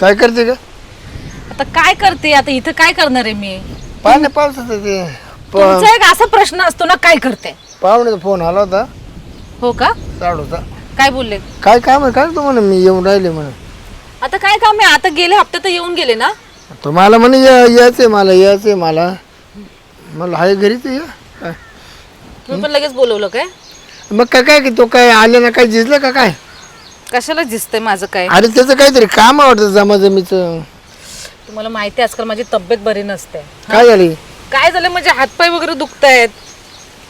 काय करते का? आता काय करते? आता इथं काय करणार आहे मी? पाण्या पावसाचं ते तुमचा एक असा प्रश्न असतो ना काय करते? पाहुण्याचा फोन आला होता. हो का? साडूचा काय बोलले? काय काम आहे? काय तू म्हणे मी येऊन राहिले म्हणे आता काय काम आहे? आता गेले हप्ते तर येऊन गेले ना? तो मला म्हणे या- यायचंय मला यायचंय मला. मला हाय घरीच आहे, या काय? तुम्ही पण लगेच बोलवलं काय? मग काय काय की तो काय आले ना काय झिजलं का काय? कशाला दिसतंय माझं काय? अरे त्याचं काहीतरी काम आवडतं जमाजमीचं तुम्हाला माहिती आहे आजकाल माझी तब्येत बरी नसते. काय झाली? काय झालं? म्हणजे हातपाय वगैरे दुखतायत.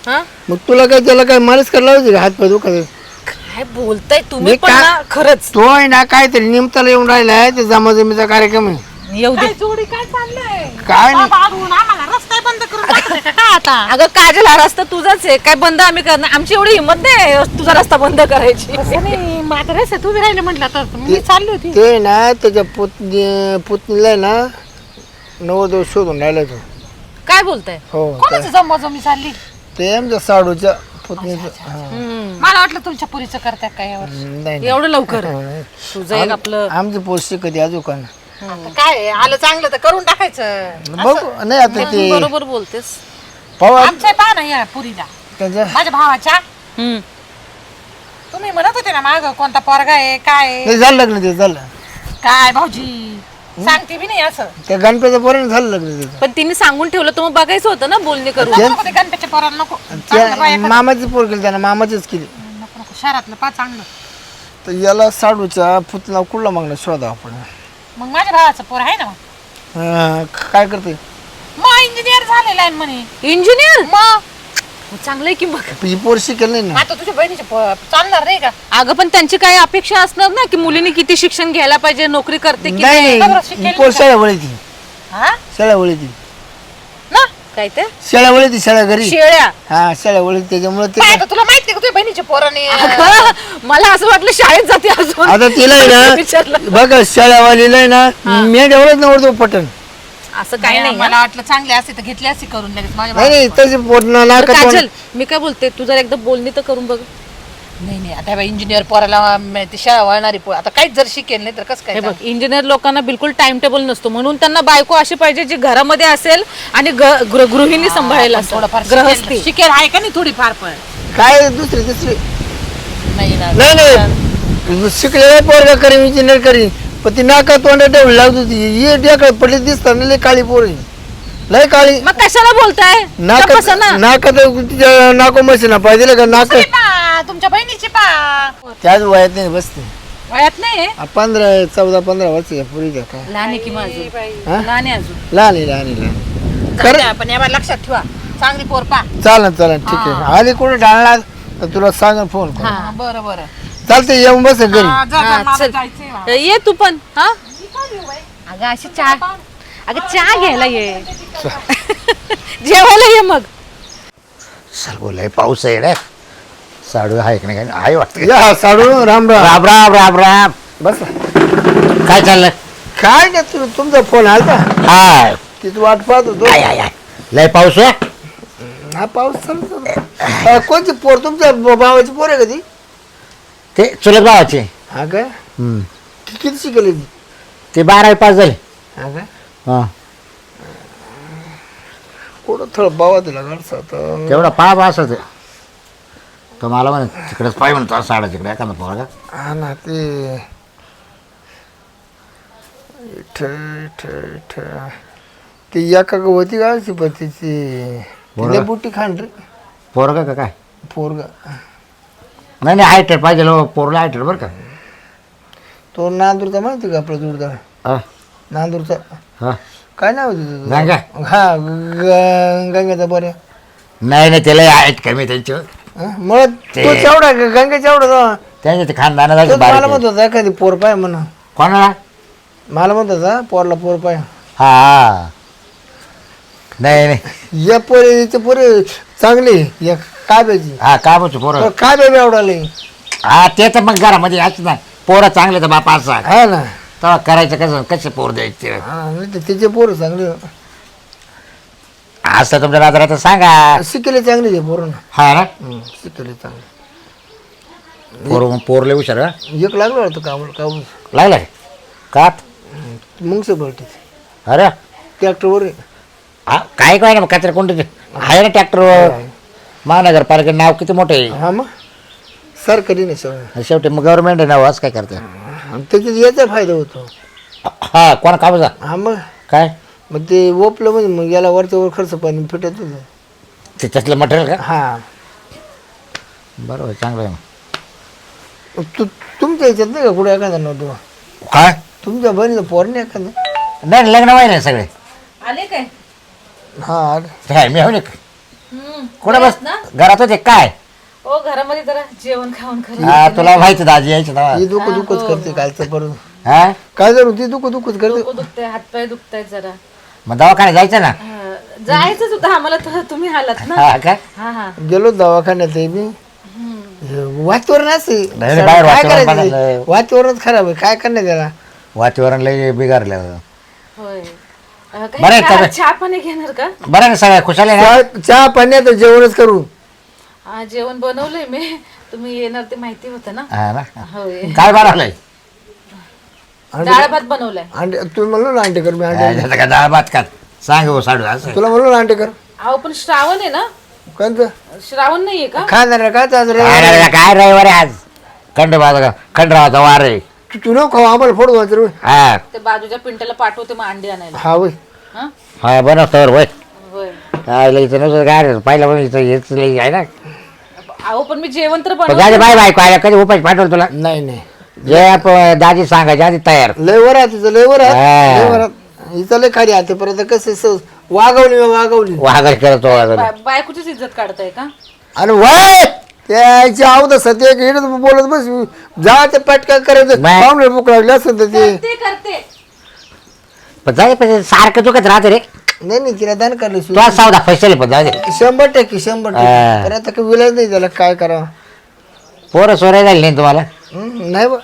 हा? मग तुला काय त्याला काय मालिश करायला लावायची का? हात पाय दुखत काय बोलताय तुम्ही मी पण का- ना खरंच. तो आहे ना काहीतरी निमताला येऊन राहिलाय ते जमाजमीचा कार्यक्रम आहे. येऊ दे. जोडी काय चाललंय? काय नाही. बाबून आम्हाला रस्ता बंद करून टाकते का काय आता. अगं काजल हा रस्ता तुझाच आहे. काय बंद आम्ही करणार? आमची एवढी हिंमत नाही तुझा रस्ता बंद करायची. नाही माझं रस्त्यात उभी राहिले म्हटलं तर मी चालली होती. ते ना त्याच्या पुतणी पुतणीला आहे ना नवरदेव शोधून राहिला तो. काय बोलताय? हो कोणाचं जमवा जमी चालली? ते आमच्या साडूच्या पुतणीचं हा. मला वाटलं तुमच्या पुरीचं करत्या काय यावर. नाही. एवढं लवकर? तुझं एक आपलं आमची पोस्ट कधी अजून का आता काय आहे, आलं चांगलं तर करून टाकायचं. बघ. नाही आता तू ते बरोबर बोलतेस. पवार आमच्या पहा ना या पुरीला. त्याच्या माझ्या भावाच्या. हम्म. तुम्ही म्हणत होते ना माग कोणता पोरगा आहे काय आहे? झालं लग्न ते झालं. काय भाऊजी? सांगते बी नाही असं. त्या गणपतीच्या पोराने झालं लग्न त्याचं पण तिने सांगून ठेवलं तर मग बघायचं होतं ना बोलणे करून. नको नको ते गणपतीच्या पोराला नको. चांगलं बाय त्या मामाची पोर केली त्यानं मामाचीच केली. नको नको शहरातलं पा चांगलं. तर याला साडूच्या पुतणा कुठला मागणं शोधा आपण? मग माझ्या भावाचं पोर आहे ना मग? काय करते मग इंजिनियर झालेला आहे म्हणे. इंजिनियर मग चांगलं आहे की मग? ही पोर शिकेल नाही ना. आता तुझ्या बहिणीचे पो- चालणार नाही का? अगं पण त्यांची काही अपेक्षा असणार ना की मुलीने किती शिक्षण घ्यायला पाहिजे नोकरी करते की नाही नाही? ही पोर शाळा वळीती हा? शाळा वळीती ना? काय ते? शाळा वळीती शाळा घरी. शेळ्या. हा शाळा वळीती त्याच्यामुळे ते काय आता तुला माहिती का तुझ्या बहिणीच्या पोराने? अगं, मला असं वाटलं शाळेत जाते अजून. आता तिला आहे विचारलं. ना बघा शाळावालीला आहे ना मी एवढंच नवडतो पटन. असं काही नाही मला वाटलं चांगले असते तर घेतले असते करून लगेच माझ्या नाही नाही तशी पोटना बरं, नाका काजल मी काय बोलते? तू जर एकदा बोलणी तर करून बघ. नाही नाही आता इंजिनियर पोराला म- ती शाळा वळणारी पोर. आता काहीच जर शिकेल नाही तर कसं हे काय बघ इंजिनियर लोकांना बिलकुल टाइम टेबल नसतो. म्हणून त्यांना बायको अशी पाहिजे जी घरामध्ये असेल आणि ग- गृहिणी सांभाळायला असेल. थोडंफार ग्रहस्थी शिकेल- शिकेल आहे का नाही थोडीफार पण? काय दुसरी दुसरी नाही ना नाही नाही. शिकलेला पोरगा करी इंजिनियर करी पण ती नाका तोंडा ठेवली लागत होती. ये ढेकळ पडली दिसतात ना लय काळी पोरी लय काळी. मग कशाला बोलताय? नाका ना. नाका तर तिच्या नाको मशीन पाहिजे का? नाक दुसरी पा तुमच्या बहिणीची पा. त्याच वयात नाही बसते. वयात नाही? आ, पंधरा चौदा पंधरा वर्ष पुरीच्या काय? लहान आहे की माझं हा? लहान आहे अजून. लहान आहे लहान आहे लहान पण यावर लक्षात ठेवा. चांगली पोर पा. चालेल चालेल ठीक आहे. आली कुठे डाळणार? तर तुला सांग फोन कर. हा बरं बरं. चालते येऊन बस घरी. हा, हा, चल. ये तू पण हा? अगं अशी चहा अगं चहा घ्यायला ये. जेवायला ये मग. सर्व लय पाऊस आहे रे. साडू आहे की नाही? काय आहे वाटतं. या साडू राम राम. राम राम राम राम. बस काय चाललं काय नाही तू तुमचा फोन आलता हाय. तिथं वाट पाहत होतो. आय आय आय लय पाऊस आहे? हा पाऊस चालू चालू. कोणती पोर? तुमच्या ब- भावाची पोर आहे का ती? ते चुलत भावाचे. हा काय हम्म. कि- किती शिकली ती ते बारावी पास झाले. हा काय हा. कुठं थोडं बावा दिला घरचा तेवढा पा पास होते तो. मला म्हणे तिकडेच पाय म्हणतो साडा तिकडे एखादा पोरगा. हा ना ते. इथं, इथं, इथं. ती एका होती का अशी पण तिची? तिला बुटी रे पोरगा का काय? पोरगा. नाही नाही हायटेड पाहिजे लो पोरला हायटेड बरं का. तो नांदूरचा माहिती का आपला हा. नांदूरचा. हा. काय नाव होतं? गंगा? हा ग- गंगेचा बऱ्या. नाही नाही त्याला हाईट कमी त्यांची. मला ते- तो चेवढा गंगे चेवढा त्यांच्या ते? तो मला बारीक म्हणत होता एखादी पोर पाय म्हणा कोणाला? मला म्हणत होता पोरला पोर पाय. हा हा. नाही नाही. या पोरीचे पोरे चांगली या काब्याची. हा का म्हणतो पोरं. काय बेबी आवडाले हा ते तर मग घरामध्ये याच ना. पोरं चांगले तर बापा असा. हा ना. तेव्हा करायचं कसं कसे पोर द्यायचे हा नाही तर तिचे पोरं चांगले. असं तुमच्या रात्र सांगा. शिकले चांगले ते पोरं हा ना? शिकले चांगले. पोर पोरले हुशार हा? एक लागलं होतं कामून कामून लागलाय? का म्युन्सिपाल्टी अरे. ट्रॅक्टरवर. हा काय काय ना मग कचरा कोणतं ते? आहे ना ट्रॅक्टर महानगरपालिका नाव किती मोठे आहे? हा मग. सरकारी नाही सगळं. आणि शेवटी मग गव्हर्नमेंट आहे नाव असं काय करते? आणि त्याच्यात याचा फायदा होतो. हा कोणा कामाचा हा मग. काय? मग ते ओपलं म्हणजे मग याला वरच्या वर खर्च पाणी फिटत होतं. ते त्यातलं मटेरियल का? हा. बरोबर चांगलं आहे मग. तू तुमच्या याच्यात नाही का कुठे एखादा नव्हतो काय? तुमच्या बहिणीचं पोर नाही एखादं? नाही लग्न व्हायला सगळे. आले काय? हा अरे. काय मी. कुठं बस ना? घरात होते काय? हो घरामध्ये जरा जेवण खाऊन खरं हा तुला माहिती दाजी यायचं ना ही दुःख दुःखच करते कालचं परत हा? काय जरू ती दुःख दुःखच करते. डोकं दुखतंय हातपाय दुखतायत जरा. मग दवाखान्यात जायचं ना? हा, जायचंच होतं. आम्हाला तर तुम्ही आलात ना? हा काय हा हा. गेलो दवाखान्यात आहे मी. हे वातावरण असे नाही, नाही, बाहेर काय वातावरण करायचं. वातावरणच खराब आहे. काय करणार त्याला? वातावरण लय होय. अं, काही बरं आहे चहा- पाणी घेणार का? बरं ना सगळ्या खुशाल आहे ना? चहा- चहा पाण्यात जेवणच करू हा जेवण बनवलंय मी. तुम्ही येणार ते माहिती होतं ना. हा ना? होय. काय बनवलंय? डाळ भात बनवलाय. अंडे तुम्ही म्हणलो ना अंडे कर मी अंडे काय झालं का डाळ भात का सांग हो साडू असं तुला म्हणलो ना अंडे कर. अहो पण श्रावण आहे ना. कोणतं? श्रावण नाहीये का? खाणार का रे काय रे, काय रविवार आहे आज? खंड खंडरावाचा वार आहे. तू- तू नको खाऊ आम्हाला फोड व्हायचं रे हा. ते बाजूच्या पिंट्याला पाठवते मग अंडी आणायला. हा वय हा? हा बनवतो वय होय. इथं काय पहिला लई आहे ना. अहो पण मी जेवण तर पण बनवलं दादी बाय बाय काय कधी उपाय पाठवलं तुला? नाही नाही. जे दादी आधी तयार. लय वर आहे तिचं लय वर आहे. हा. लय वर आहे. हिचं लय खाली आता परत कसं स- वागवली वागवली. वाघर करतो बायकोचीच इज्जत काढताय का? आणि वय त्याची आवड सध्या एक हिडत बोलत बस जा ते पटका करायचं बाय. पाहुणे भूक लागली असं तर ते. ते करते. पण जाऊ दे, पण सारखं दुखत राहते रे. नाही नाही तिला दान करले तू आज सावधा फैसले पण जाऊ दे. शंभर टक्के शंभर हा. टक्के तर आता काही विलाज नाही त्याला काय करावं? पोरं सोराय झाली नाही तुम्हाला? नाही बा.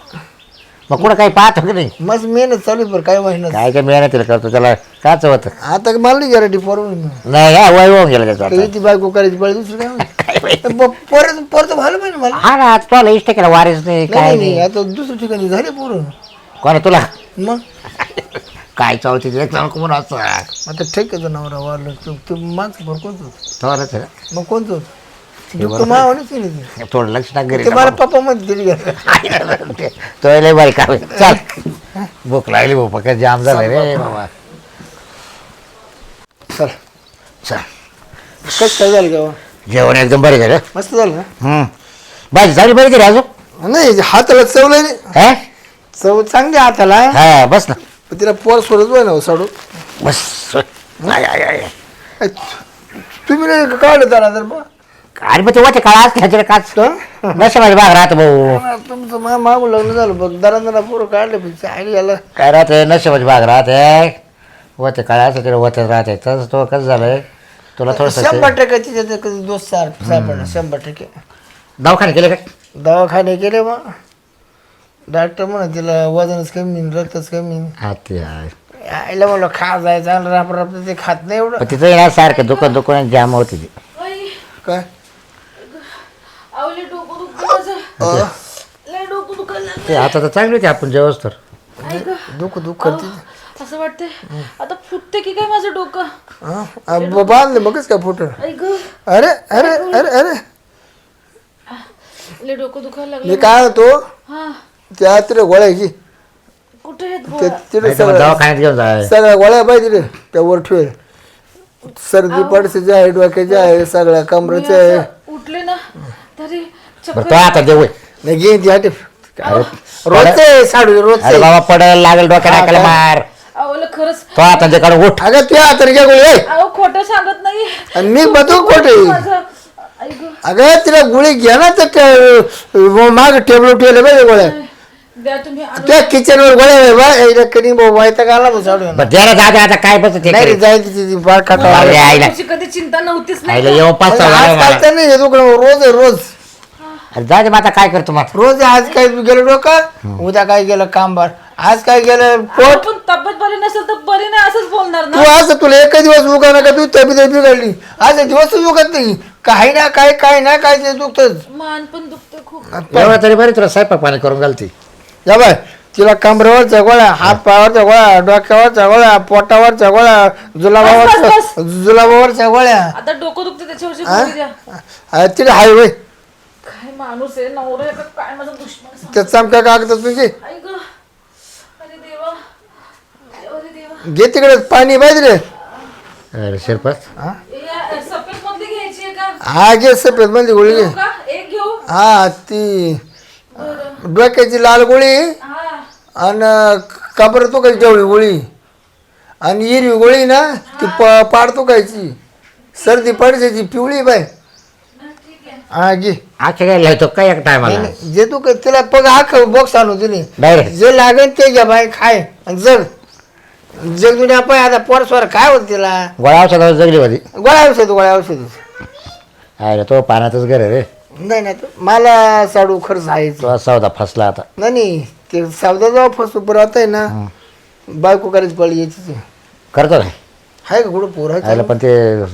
मग कुठं काही पाहत की नाही मस्त मेहनत चालू आहे बरं काय महिन्यात काय काय मेहनतीला करतो त्याला काच होत आता मला नाही गॅरंटी पोर नाही हा, वय होऊन गेलं त्याचं आता. ती बायको करायची बळ दुसरी काय माहिती. काय माहिती. प- पोरं पोरं तर झालं पाहिजे मला हा ना आता तुला इष्ट केला वारीच नाही काय नाही नाही नाही, आता दुसऱ्या ठिकाणी झाले पोरं कोणा तुला मग काय चावती कोण असं आता ठेकेचं नवरा वारलं तू तू मागचं बरं कोणतं होतं? थोडंच आहे. मग कोणतं होतं? केलं ते. थोडं लक्ष टाक घरी. ते मला पप्पा मध्ये दिली गेलं तो. लय बारी काम चाल. भूक लागली भाऊ पक्का जाम झालाय रे बाबा. चल. चल. कसं काय झालं का जेवण एकदम बरे झालं. मस्त झालं हम्म. भाजी चांगली बरी तरी अजून? नाही हाताला चवलं नाही हा? चव चांगली हाताला. हा बस ना. पण तिला पोर सोडत होय ना साडू. बस आय, आय, तुम्ही नाही काढलं त्याला तर अरे मग ते वाटे काळ असते ह्याच्याकडे काच नशेबाजी भाग राहत भाऊ. तुमचं मा मागून लग्न झालं बघ दरा दरा पोरं काढले पण चायला याला काय राहते नशेबाजी भाग राहते वते काळ असते तिला वते राहते तसं तो कसं झालंय? तुला थोडस शंभर टक्के तिच्या कधी दोस्त सार सापडला शंभर टक्के. दवाखाने केले काय? दवाखाने केले मग डॉक्टर म्हणा तिला वजनच कमी रक्तच कमी हा ते आहे. आईला म्हणलं खा जायचं चांगलं राप राप ते खात नाही एवढं. पण तिथं ना सारखं दुकान दुकान जाम होती ती. काय? अहो लय डोकं दुखतं माझं. अं, लय डोकं दुखायला लागलं. ते आता तर चांगली होती आपण जेवस तर. ऐक दुःख दुःख करते असं वाटतंय. आता फुटते की काय माझं डोकं? हं? आ, ब- बांधले मगच काय फोटो ऐक अरे अरे अरे अरे. लय डोकं दुखायला मी लागलं काय होतो हा. त्या तिथे गोळ्याची कुठे आहेत गोळ्या? तिथे नाही तर मग सगळ्या दवाखान्यात घेऊन जाय सगळ्या गोळ्या पाहिजे रे त्या वर ठेवेल सर्दी पडसेच्या आहे डोक्याच्या आहे सगळ्या मी कमरेच्या आहे. असं तरी बरं चक्कर तो आता देऊ. नाही घेईन ती आटे रोजचे साडू अरे रोजचे बाबा पडेल लागेल डोक्या टाकायला काय? मार. खरंच. तो आता काढून उठ. अगं तुझ्या हाताने घ्या गोळी ए. अहो खोटं सांगत नाही. आणि मी बदू खोटे माझं. ऐक अगं तिला गोळी घ्या ना तर माग टेबल ठेवले पाहिजे गोळ्या. द्या तुम्ही आणून. त्या किचनवर गोळ्या आहे बा एकदा कधी का? आला मग साडू बरं जाते आता काय बस ते नाही रे तिची बाळ काटा अरे आईला. कधी चिंता नव्हतीच आईला नाही येऊ पाच सहा मला. नाही हे दुकान रोज आहे रोज. अरे जा दे मग आता काय करतो मग? रोज. आज काय गेलं डोकं? उद्या काय गेलं कामबार आज काय गेलं पोट? पण तब्येत बरी नसेल तर बरी नाही असंच बोलणार तू ना असं तुला एक दिवस उगा नका तू तब्येत बिघडली. आज दिवसच उगत नाही. काही ना काय काय ना काय ते दुखतच. मान पण दुखते खूप. एवढा तरी बरी तुला स्वयंपाक पाणी करून घालते. या बाय तिला कमरेवरच्या गोळ्या हात पायावरच्या गोळ्या डोक्यावरच्या गोळ्या पोटावरच्या गोळ्या जुलाबावरच्या जुलाबावरच्या गोळ्या आता डोकं दुखते त्याच्यावरची गोळी द्या. हा, तिला हाय वय. काय माणूस आहे नवरा आहे का काय माझा दुश्मन सांग. त्या चमक्या कागद तुझी आई ग अरे देवा अरे देवा. घे तिकडे पाणी पाहिजे रे अरे शिरपत या सफेद मधली घ्यायची आहे का? हा घे सफेदमध्ये गोळी घे. घेऊ का? एक घेऊ? हा ती डोक्याची लाल गोळी हा. आणि कबर तो काही जेवढी गोळी? आणि हिरवी गोळी ना ती प पाडतो कायची सर्दी पडसायची पिवळी बाय हा घे आजच्या काय काय एक टायमाला जे तू क- तिला पग हा बॉक्स आणू तिने डायरेक्ट जे लागेल ते घ्या बाय खाय आणि जग. जग दुनिया पाय आता पोरस्वर काय होत तिला? गोळ्या औषधावर जगली होती. गोळ्या औषध गोळ्या औषध. अरे तो पाण्यातच घर आहे रे. नाही नाही तो- मला साडू खर्च आहे तो सौदा फसला आता. नाही नाही ते सावदा जेव्हा फसू पर आता आहे ना बायको करायची पडली याची करतो काय आहे का कुठं पोर? आयला पण ते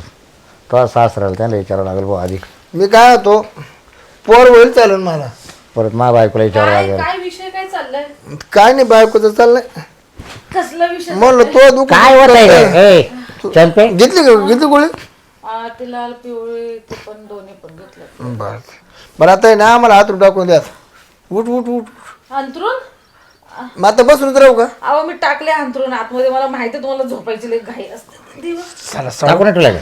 तो सासराला त्यांना विचारावं लागेल भाऊ आधी. मी काय होतो पोर होईल चालेल मला. परत मा बायकोला विचारावं काय लागेल काय विषय काय चाललाय? काय नाही बायकोचं चाललंय. कसला विषय म्हणलं तो दुख काय होत आहे चंपे? घेतली का घेतली गोळी? आ, ते लाल पिवळे ते पण दोन्ही पण घेतलं बर. बरं आता आहे ना आम्हाला हातून टाकून द्या. उठ उठ उठ. अंतरून मग आता बसूनच राहू का? अहो मी टाकले अंतरून आतमध्ये मला माहिती आहे तुम्हाला झोपायची लई घाई असते. चला टाकून ठेवलं का?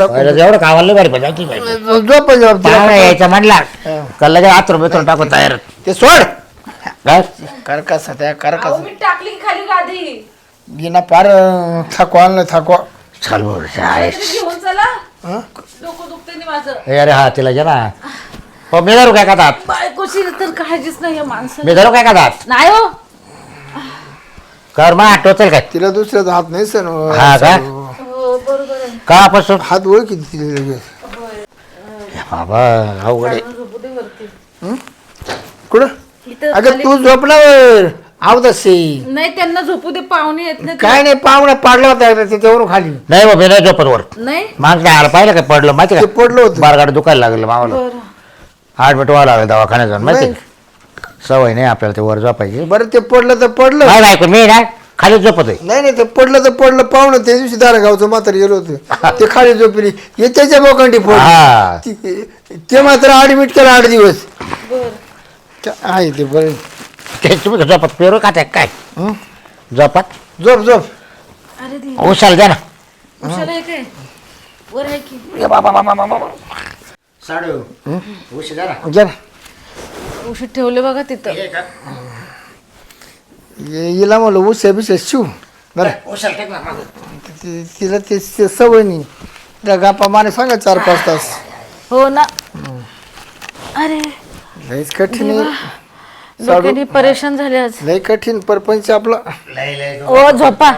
पहिलं जेवढं कावाला. झोप पाहुणा यायचा म्हणला का लगे हात रुपये तयार. ते सोड. काय? कर कसा त्या कर अहो कसा मी टाकली की खाली गादी. बिना पार थकवा आणलं थकवा चल बोल आहे काहीतरी घेऊन चला. हं? डोकं दुखते नाही माझं. ए, अरे हा तिला घे ना. हो मी धरू काय का दात बायकोची तर काळजीच नाही या माणसाला. मी धरू काय का दात नाही हो. कर मा टोचल काय? तिला दुसऱ्याचा हात नाही सर हा का? हो बरोबर आहे. कापासून हात तिला लगेच बाबा अवघड आहे. झोपू दे वरती. कुठं? इथं अगं तू झोपल्यावर. आवदसे नाही त्यांना झोपू दे पाहुणे येत नाही काय नाही पाहुणा पाडला होता एकदा त्याच्यावरून खाली. नाही बाबा नाही झोपत वर. नाही? माणसं काय आला पाहिलं काय पडलं माहिती ते का पडलं होतं. बारगाड दुखायला लागलं मावाला. बरं. ऍडमिट व्हावं लागलं दवाखान्यात जाऊन माहिती का? सवय नाही आपल्याला ते वर झोपायची. बरं ते पडलं तर पडलं. नाही मी ना खाली झोपत आहे. नाही नाही ते पडलं तर पडलं. पाहुणं त्या दिवशी दारागावचं म्हातार गेलो होतं. ते खाली झोपली. हे त्याच्या बोकांडी हा. ती- ते मात्र ऍडमिट केलं आठ दिवस. बर. ते आहे ते बरं. ते तुम्ही का झोपत पेरू का काय? हं? झोपत झोप झोप. अरे दे उशाला द्या ना. उशाला आहे काय? वर आहे की? ए बाबा बाबा बाबा साडू उशी द्या ना. घ्या ना. उशीत ठेवले बघा तिथं. हे हिला म्हणलं उशा बिशा शिव. बरं. उशाला टेक ना मागं. ति- तिला ते ते सवय नाही. त्या गप्पा माने सांगा चार पाच तास. हो ना. अरे. लयच कठीण आहे. डोक्याने परेशान झाले आज. लय कठीण परपंच आपला. लय लय ओ झोपा.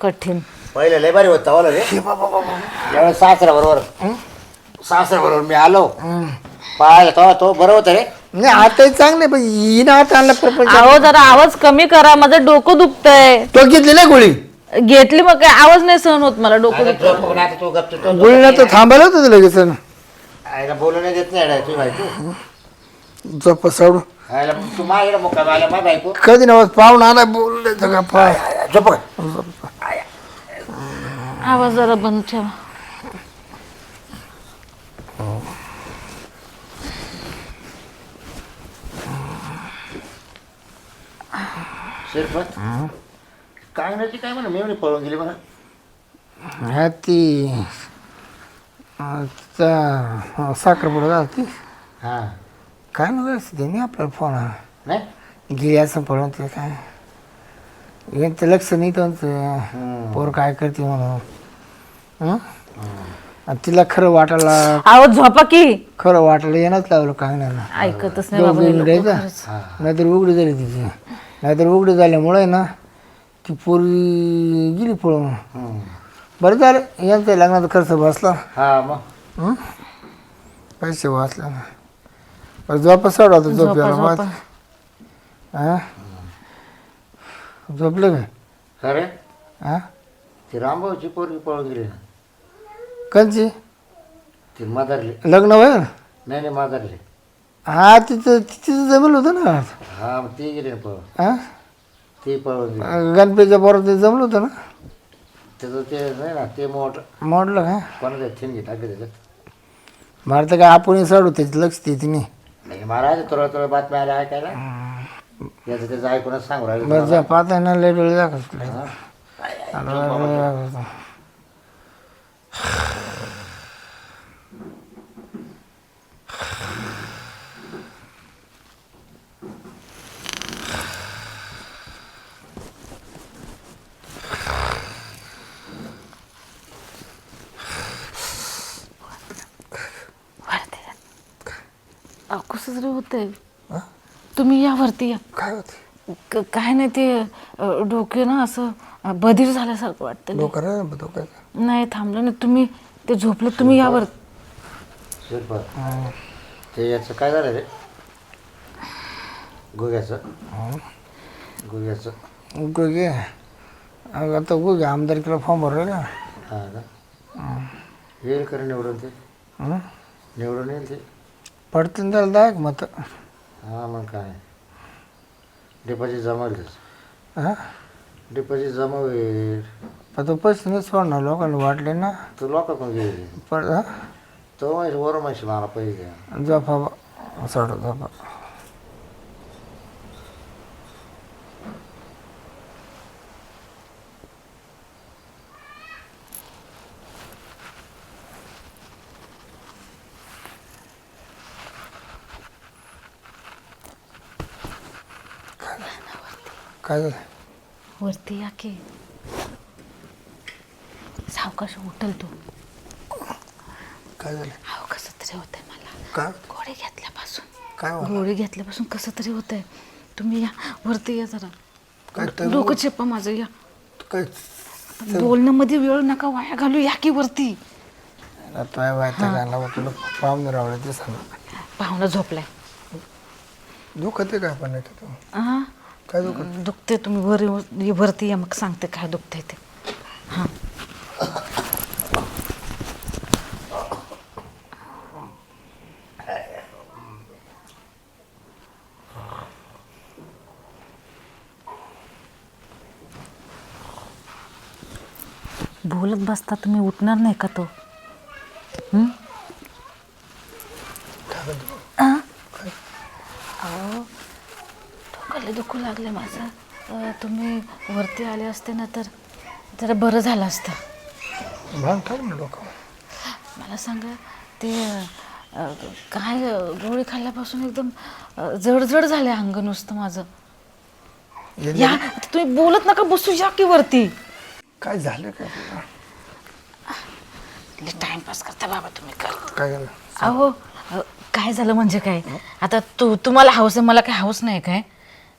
कठीण. पहिले लय भारी होता रे ज्यावेळेस सासरा बरोबर सासरा बरोबर मी आलो. पाहिलं तो तो बरोबर होता रे. नाही आता चांगले पण हिनं आता आणला परपंच. अहो जरा आवाज कमी करा माझं डोकं दुखतंय. तो घेतली नाही गोळी? घेतली मग काय? आवाज नाही सहन होत मला डोकं आता झोप पण आता तू गपचूप तो गोळीला तर थांबायला होतं ते लगेच. आईला बोलू नाही देत नाही बायको. साडू तू आला बायको. कधी ना पाहुणा आला बोलले तर गप्पा झोप आवाज जरा बंद ठेवा. शिरपत काय नाही ती काय म्हणा मी म्हणे पळून गेली मला हा ती साखरपुडा जाती हा. काय नव्हतं ते नाही आपल्याला फोन नाही? गेली असं पळून ते काय? यांचं लक्ष नाही त्यांचं. पोर काय करते म्हणून. हं? आणि तिला खरं वाटायला आवाज झोपा की. खरं वाटायला येणंच लागलं ना. ऐकतच नाही बाबा हे लोकं. नाहीतर उघडी झाली तिची. नाहीतर उघडी झाल्यामुळे ना ती पोरगी गेली पळून. बरं झालं यांच्या लग्नाचा खर्च बसला. हा मग? हं? पैसे वाचले ना. बरं झोपा सोडा होता झोपा, हा? झोपलं काय खरे हा? ती रामभाऊची पोरगी पळून गेली ना. कंची ती मादारली लग्न होईल? नाही नाही मादारली हा तिथं तिथं जमलं होतं ना. हा मग ती गेली हा? ती पळून गेली. गणपतीच्या बरोबर ते जमलं होतं ना. त्याचं ते नाही ना ते मोठ म्हटलं का? कोणाचं ठेवून घे टाकले त्याच्यात. मला तर काय आपण साडू त्याचं लक्ष देते नाही. नाही महाराज तुला तुला बातम्या आल्या ऐकायला याचं त्याचं ऐकूनच सांगू राहिलं बरं जा पाहता ना लय डोळे दाखवत हा? अहो, कसं तरी होतंय. तुम्ही या वरती या. काय होते क- काय नाही ते अ, डोके ना असं अ, बधीर झाल्यासारखं वाटतं डोकं रे डोकं नाही थांबलं नाही. तुम्ही ते झोपले तुम्ही यावर ते याचं काय झालं रे? गुग्याचं. गुग्याचं. गुगे आता गुगे आमदारकीला फॉर्म भरलं का हा का? येईल खरं निवडून ते? हं? निवडून येईल ते. पडतील त्याला दायक मत हा मग काय? डिपॉझिट जमवलं त्याचं. हा? डिपॉझिट जमवेल पण तो पैसे नाही सोडणार लोकांना वाटले ना. तू लोक पण घेईल. पण हा? तो माहिती बरोबर माहिती मला पैसे द्या. झोपा बा सोड झोपा काय झालं? वरती या की. सावकाश उठल तू. काय झालं? अहो कसं तरी होतंय मला. काय गोळी घेतल्यापासून. काय हो? गोळी घेतल्यापासून कसं तरी होतंय. तुम्ही या वरती या जरा. काय तर- डोकं चेपा माझं या. काय बोलण्यामध्ये वेळ नका वाया घालू या की वरती. काय व्हायचं गाणं बा तुला पाहुणे रावलं ते सांग पाहुणा झोपलाय. दुखत काय पण नाही तू? आ? काय दुखत? दुखते तुम्ही भर भरती वरती या मग सांगते काय दुखते ते. हां. बोलत बसता तुम्ही उठणार नाही का तो हं? आ? अहो डोक्याला दुखू लागले माझं अं, तुम्ही वरती आले असते ना तर जरा बरं झालं असतं. भांग टाक ना डोकं? मला सांगा ते अं, काय अं, गोळी खाल्ल्यापासून एकदम अं, जडजड झाले अंग नुसतं माझं. ये- या आता तुम्ही बोलत नका बसू या की वरती. काय झालं काय तुला? टाइमपास करता बाबा तुम्ही कर. काय झालं? अहो अं, काय झालं म्हणजे काय? आता तू तुम्हाला हाऊस आहे मला काय हाऊस नाही काय?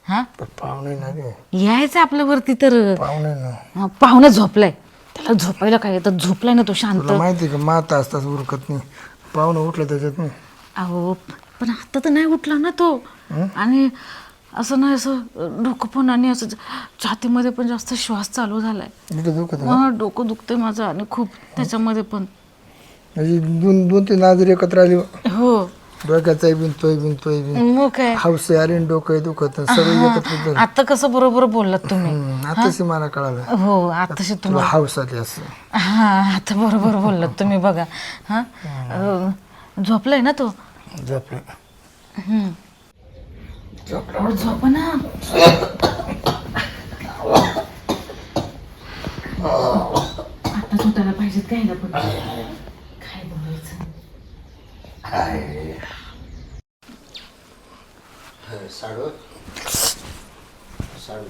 हा? पण पाहुणे ना रे यायचं आपल्या वरती तर. पाहुणे ना. हा, पाहुणा झोपलाय. त्याला झोपायला काय? तर झोपलाय ना तो शांत. तुला माहिती आहे का माता असताच उरकत नाही. पाहुणं उठलं त्याच्यात अहो पण आता तर नाही उठला ना तो. आणि असं नाही असं डोकं पण आणि असं छातीमध्ये पण जास्त श्वास चालू झालाय. इथं दुखत आहे. हा डोकं दुखतंय माझं आणि खूप. त्याच्यामध्ये पण. म्हणजे दोन दोन तीन आजरी एकत्र आली. हो. डोक्याचा बिन तोय बिन मग काय? आली आणि डोकं दुखत. सगळं एकत्र. आता कसं बरोबर बोललात तुम्ही. हम्म, आताशी मला कळालं. हो आताशी तुला तुम्ही हाऊस आली असं. हा आता बरोबर बोललात तुम्ही बघा. हा? अं, झोपलाय ना तो? झोपलं हम्म. अहो, झोपा ना. आता झोपायला पाहिजेत ना पण साडू. साडू.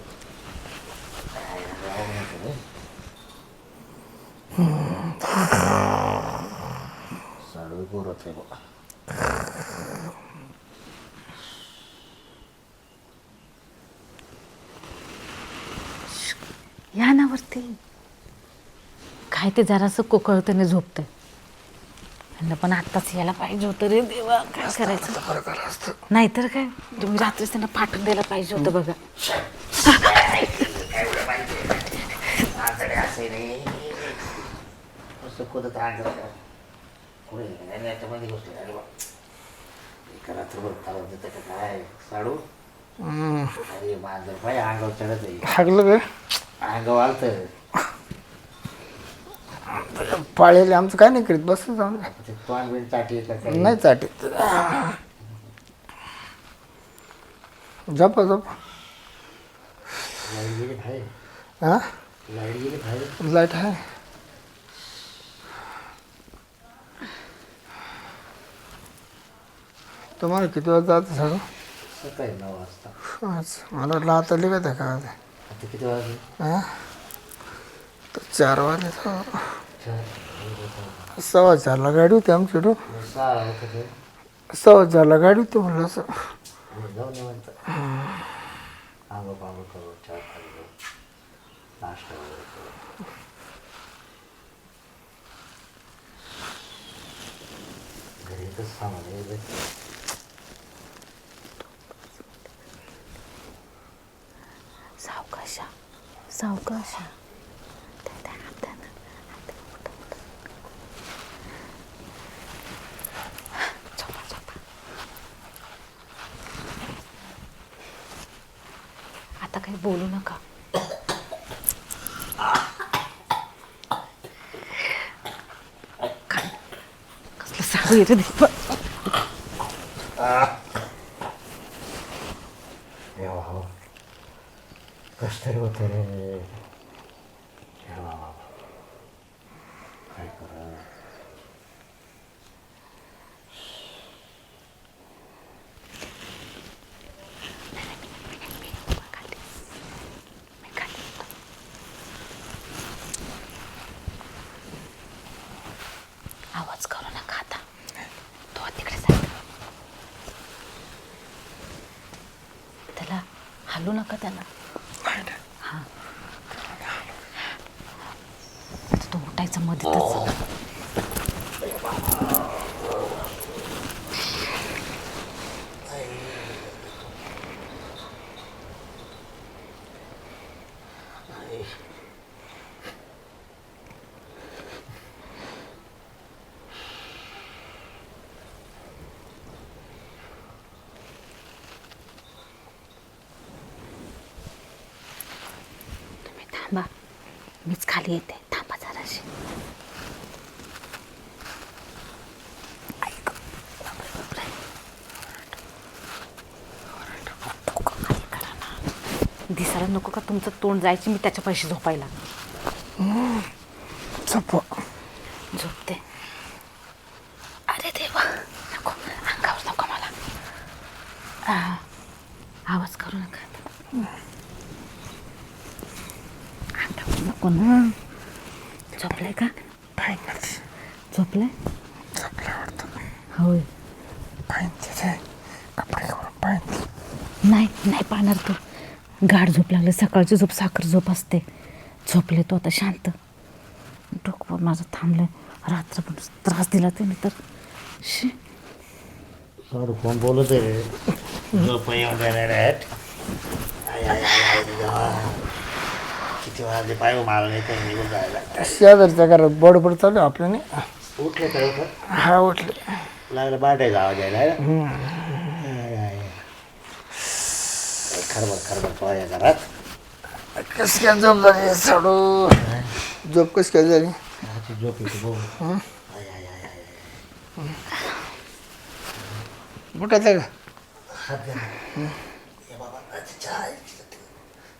साडू आहे या काय ते जरासं कोकळतेने झोपतंय. त्यांना पण आत्ताच यायला पाहिजे होतं रे देवा काय करायचं? नाहीतर काय? तुम्ही रात्रीच त्यांना पाठवून द्यायला पाहिजे होतं बघा. असं कुदत राहणार पुढे याच्यामध्ये घुसले अरे बा रात्रभर चालत देतं का काय साडू. अरे मांजर पाय अंगावर चढत आहे हागलं का? अंगावर आलतं. पाळेले आमचं काय नाही करीत बस. ते तोंड बिन चाटी नाही चाटीत झोपा झोपा. लाइट गेली बाहेर. हा? लाइट गेली बाहेर. लाइट आहे. तुम्हाला किती वाजता सकाळी नऊ वाजता. आज मला वाटलं आता लिखत आहे का आता किती वाजले? हा? तर चार वाजले सव्वा चारला गाडी होती आमच्याकडून सहा हो. सव्वा चारला गाडी होती म्हणलं असं. सावकाशा सावकाशा निवांत आंघोळ पांघोळ करू चहा पाणी घेऊ नाश्ता वगैरे करू घरी एकच सामान आहे बे. सावकाशा सावकाशा त्या- त्या हातानं- हातानं उठा, उठा. झोपा, झोपा. आता काही बोलू नका काय? कसलं साडू येते देवा देवा हो कस तरी होतं रे देवा काय करा मी खाली येतो. आवाज करू नका आता तो तिकडे जा त्याला हलू नका त्याला हा. आता तो उठायचा मध्येच तुम्ही थांबा मीच खाली येते थांबा जराशी ऐक. बापरे, बापरे. डोकं खाली करा ना. दिसायला नको का? तुमचं तोंड जायची मी त्याच्या पैसे झोपायला. झोपा झोपते. अरे देवा नको. अंगावर नको मला. आ, आवाज करू नका. नको ना झोपलाय का झोपलाय होय नाही नाही पाहणार तू लागले सकाळची झोप साखर झोप असते. झोपले तो आता शांत. डोकं माझं थांबलंय. रात्रभर त्रास दिला त्याने तर. शी. साडू कोण बोलत आहे? रे झोप येऊन जाणार आहेत आय, आय, आय, आय, देवा. किती वाजले? पाय मला नाही तर निघून जायला. शेजारच्या घरात बडबड चालू आहे आपल्याने. उठले काय उठत हा उठले. लागलं बाटायचा आवाज यायला है ना? खरबर खरबर आहे घरात कस काय झोप झाली साडू? झोप कस काय झाली? झोप येते भाऊ. उठायचं का.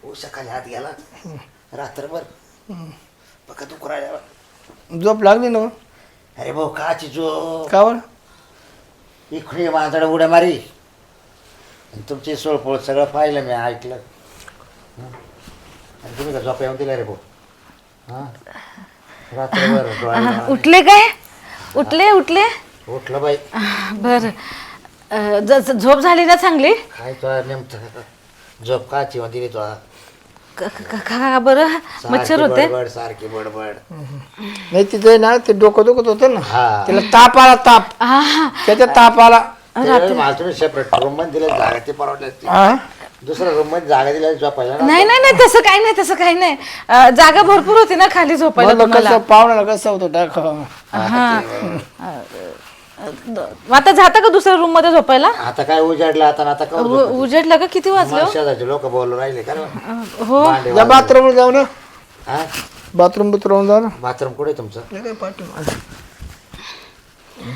उशाखाली हात गेला. रात्रभर. बघा तू राहिला झोप लागली ना? अरे भाऊ काची झोप? का बरं? इकडे माझ्याकडे उड्या मारी. आणि तुमची सोळपोळ सगळं पाहिलं मी ऐकलं? आणि तुम्ही का झोप येऊन दिला रे भाऊ. हां? रात्रभर डोळ्याला- उठले काय? उठले उठले? उठलं बाई. बर. झोप झाली ना चांगली? काय तो नेमकं झोप काची मध्ये दिली तो? क- क- का बरं? मच्छर सारखी होते? बडबड सारखी बडबड. नाही तिथे ना ते डोकं दुखत होतं ना. हा. त्याला ताप आला ताप. हा हा त्याच्या ताप आला. ते मला तुम्ही सेपरेट रूममध्ये दिले जागा ते परवडले असते. हा? दुसऱ्या रूममध्ये जागा दिल्या झोपायला ना नाही नाही नाही तसं काही नाही तसं काही नाही. अं, जागा भरपूर होती ना खाली झोपायला म्हणलं तुम्हाला. कसं पाहुण्याला कसं होतं टाक. हा आता जाता का दुसऱ्या रूममध्ये झोपायला? आता काय उजाडलं आता आता का उ- उजेडला का? किती वाजले? हो? शेजारचे लोक बोलू राहिले का रे? हो. भांडे या वाजले. बाथरूमला जाऊ ना. हा? बाथरूम बिथरूम जाऊ ना. बाथरूम कुठे आहे तुमचं?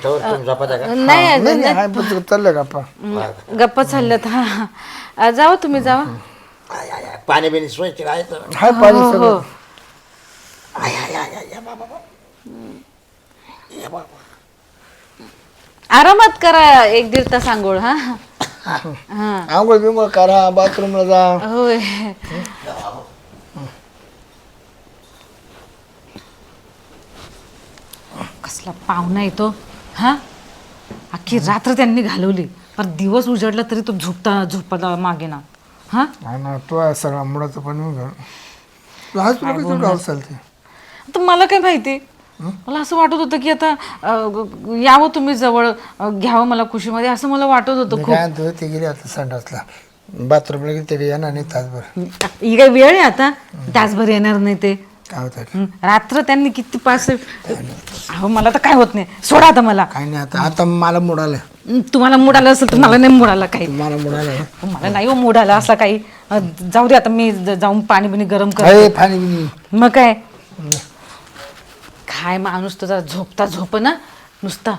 तोवर तुम्ही झोपत आहे का? नाही नाही नाही हाय पण चाललंय का आपण गप्पा चालल्यात हा. हा. जावा तुम्ही जावा. आय, आय, आय, पाणी बिणी तर. हाय पाणी हो सगळं. आय, आय, आय, आय, या बाबा या बाबा. आरामात करा एक दीड तास आंघोळ हा. हा. आंघोळ बिंघोळ करा बाथरूमला जा. होय. कसला पाहुणा येतो हा? अख्खी रात्र त्यांनी घालवली. पण दिवस उजडला तरी तो झोपता झोपता मागे ना. हा? ना तो आहे सगळा मुळाचं पण तुला कसं गाव चालते आता मला काय माहिती? मला असं वाटत होतं की आता अं, यावं तुम्ही जवळ अं, घ्यावं मला खुशीमध्ये असं मला वाटत होतं खूप. काय ते गेले आता संडासला. बाथरूमला गेले ते येणार नाही तासभर. ही काय वेळ आहे आता? तासभर येणार नाही ते. काय होतं हं, रात्र त्यांनी किती पास अहो मला तर काय होत नाही. सोडा आता मला. काय नाही आता आता मला मूड आलाय हं, तुम्हाला मूड आला असेल तर मला नाही मूड आला काही. मला मूड आलाय मला नाही हो मूड आला असला काही. अं, जाऊ दे आता मी ज- जाऊन पाणी बिणी गरम कर अरे पाणी बिनी मग काय? काय माणूस तुझा झोपता झोप ना? नुसता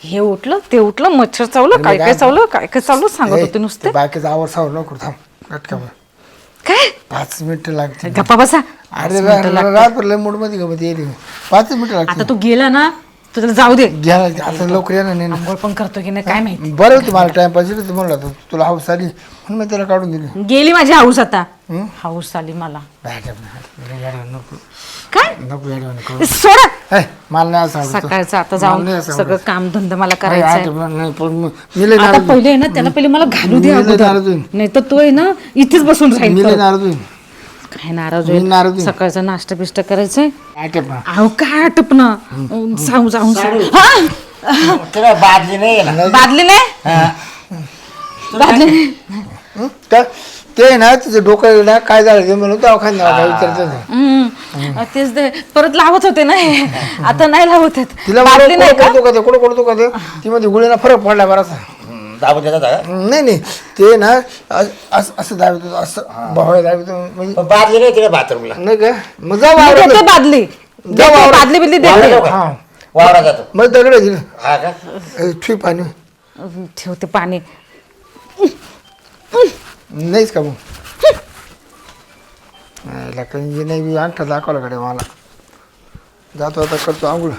हे उठलं ते उठलं मच्छर चावलं काय काय चावलं काय काय चावलं सांगत होते नुसते. बाकीचा आवर सावर नको थांब. काय? पाच मिनिटं लागते गप्पा बसा. अरे मूडमध्ये गमत येईल पाच मिनिटं आता तू गेला ना तुला जाऊ दे घ्या आता लवकर येणार नाही. आंघोळ पण करतो की नाही काय माहिती बरं होतं मला टाइमपास येतो म्हणलं होतं तुला हाऊस आली म्हणून मी त्याला काढून दिली गेली माझी हाऊस आता हाऊस आली मला बाहेर ना. नको काय नको. सोडा हे, मला नाही असं आवडतं. सकाळचं आता मला नाही जाऊन असं सगळं काम धंदा मला. करायचं आहे, आहे आठवण नाही, पण मी- मी लय आता नाराज पहिले आहे ना त्याला पहिले मला घालू दे मी लय अगोदर नाराज होईन. नाही तर तो आहे ना इथेच बसून मी राहील लय परत. नाराज होईन. काय नाराज मी नाराज होईल. सकाळचा नाश्ता बिष्टा करायचंय? ना. अहो काय आटपणं जाऊन जाऊन हा? तुला बादली नाही आहे ना बादली नाही. बादली नाही. तर ते ना तिचं डोकं ना काय झालं ते म्हणून दवाखान्यात काय विचारतो हम्म. तेच ते परत लावत होते ना हे. आता नाही लावत आहेत. तिला बादली नाही का? कुठं कुठं कुठं का ते ती मध्ये गुळीना फरक पडला हम्म, दाबून देतात का? नाही नाही. ते ना अस- असं असं दाबतो असं भावळ्या दाबतो म्हणजे पण बादली नाही तिला बाथरूमला. नाही का? मग जा मी वावरात. देते बादली. देते, वावरात. बादली बिदली वावरात देते जाऊ का? हा. वावरा जातो. मग दगड दिलं. हा का? पाणी. ठेवते पाणी. नाहीच का मग? याला काही नाही आणता दाखवलं कडे मला. जातो आता करतो आंघोळ.